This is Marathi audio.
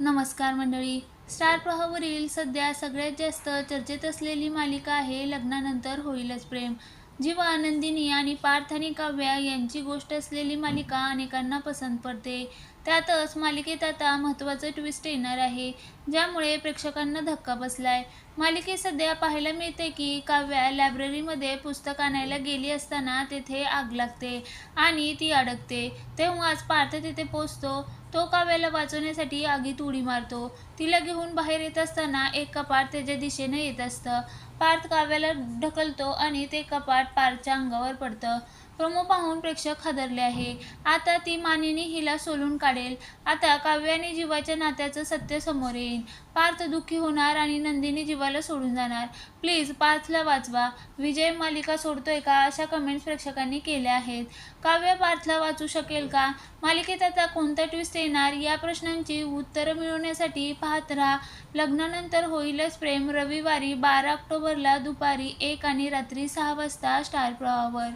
नमस्कार मंडळी. स्टार प्रवाहावरील सध्या सगळ्यात जास्त चर्चेत असलेली मालिका आहे लग्नानंतर होईलच प्रेम. जीवा आनंदिनी आणि पार्थ आणि काव्या यांची गोष्ट असलेली मालिका अनेकांना पसंत पडते. त्यातच मालिकेत आता महत्त्वाचं ट्विस्ट येणार आहे ज्यामुळे प्रेक्षकांना धक्का बसलाय. मालिकेत सध्या पाहायला मिळते की काव्या लायब्ररीमध्ये पुस्तक आणायला गेली असताना तेथे आग लागते आणि ती अडकते. तेव्हाच पार्थ तिथे पोचतो. तो काव्याला वाचवण्यासाठी आगीत उडी मारतो. तिला घेऊन बाहेर येत असताना एक कपाट त्याच्या दिशेने येत असतं. पार्थ काव्याला ढकलतो आणि ते कपाट पार्थच्या अंगावर पडतं. प्रोमो पाहून प्रेक्षक हादरले आहे. आता ती मानिनी हिला सोलून काढेल. आता काव्याने जीवाच्या नात्याचं सत्य समोर येईल पार्थ दुःखी होणार आणि नंदिनी जीवाला सोडून जाणार. प्लीज पार्थला वाचवा. विजय मालिका सोडतोय का अशा कमेंट्स प्रेक्षकांनी केल्या आहेत. काव्य पार्थला वाचू शकेल का? मालिकेत आता कोणता ट्विस्ट येणार? या प्रश्नांची उत्तरं मिळवण्यासाठी पाहत राहा. लग्नानंतर होईलच प्रेम. रविवारी बारा ऑक्टोबरला दुपारी एक आणि रात्री सहा वाजता स्टार प्रवाहावर.